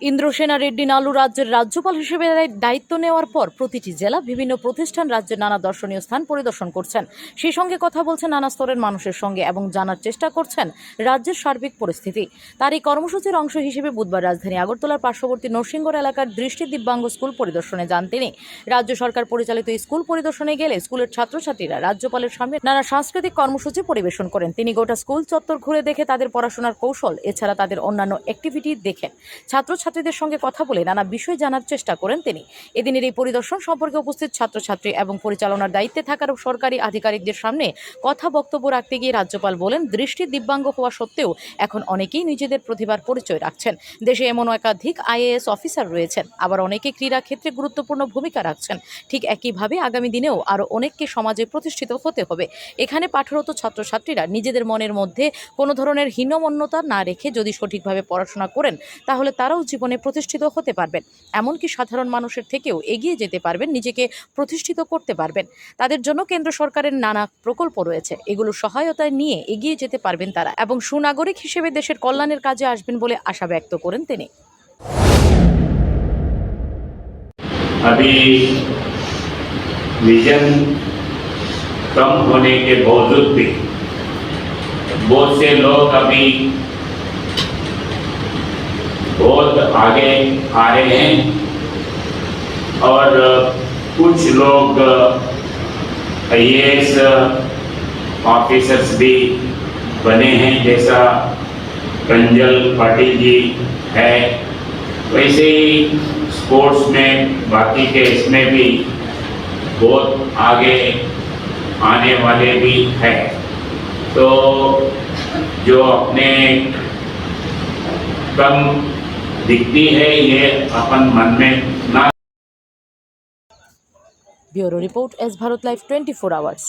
ইন্দ্রসেনা, রেড্ডি, নালু রাজ্যের রাজ্যপাল হিসেবে দায়িত্ব নেওয়ার পর প্রতিটি জেলা বিভিন্ন প্রতিষ্ঠান রাজ্যের নানা দর্শনীয় স্থান পরিদর্শন করছেন। সেই সঙ্গে কথা বলছেন নানা স্তরের মানুষের সঙ্গে এবং জানার চেষ্টা করছেন রাজ্যের সার্বিক পরিস্থিতি। তার এই কর্মসূচির অংশ হিসেবে বুধবার রাজধানী আগরতলার পার্শ্ববর্তী নরসিংগড় এলাকার দৃষ্টি দিব্যাঙ্গ স্কুল পরিদর্শনে যান তিনি। রাজ্য সরকার পরিচালিত স্কুল পরিদর্শনে গেলে স্কুলের ছাত্রছাত্রীরা রাজ্যপালের সামনে নানা সাংস্কৃতিক কর্মসূচি পরিবেশন করেন। তিনি গোটা স্কুল চত্বর ঘুরে দেখে তাদের পড়াশোনার কৌশল, এছাড়া তাদের অন্যান্য অ্যাক্টিভিটি দেখেন। ছাত্রছাত্রীদের সঙ্গে কথা বলে নানা বিষয় জানার চেষ্টা করেন তিনি। এদিনের এই পরিদর্শন সম্পর্কে উপস্থিত ছাত্রছাত্রী এবং পরিচালনার দায়িত্বে থাকার সরকারি আধিকারিকদের সামনে কথা বক্তব্য রাখতে গিয়ে রাজ্যপাল বলেন, দৃষ্টি দিব্যাঙ্গ হওয়া সত্ত্বেও এখন অনেকেই নিজেদের প্রতিভার পরিচয় রাখছেন। দেশে এমন একাধিক আইএএস অফিসার রয়েছেন। আবার অনেকে ক্রীড়া ক্ষেত্রে গুরুত্বপূর্ণ ভূমিকা রাখছেন। ঠিক একইভাবে আগামী দিনেও আরও অনেককে সমাজে প্রতিষ্ঠিত হতে হবে। এখানে পাঠরত ছাত্রছাত্রীরা নিজেদের মনের মধ্যে কোনো ধরনের হীনমন্যতা না রেখে যদি সঠিকভাবে পড়াশোনা করেন, তাহলে তারাও জীবনে প্রতিষ্ঠিত হতে পারবেন এমনকি সাধারণ মানুষের থেকেও এগিয়ে যেতে পারবেন নিজেকে প্রতিষ্ঠিত করতে পারবেন তাদের জন্য কেন্দ্র সরকারের নানা প্রকল্প রয়েছে এগুলো সহায়তায় নিয়ে এগিয়ে যেতে পারবেন তারা এবং সুনাগরিক হিসেবে দেশের কল্যাণের কাজে আসবেন বলে আশা ব্যক্ত করেন তিনি अभी विजन कम होने के बावजूद भी बहुत से लोग अभी आगे आ रहे हैं। और कुछ लोग आईएएस ऑफिसर्स भी बने हैं, जैसा कंजल पाटिल जी है। वैसे ही स्पोर्ट्स में, बाकी के इसमें भी बहुत आगे आने वाले भी हैं। तो जो अपने कम दिखती है ये अपन मन में ना bureau report S Bharat life twenty four hours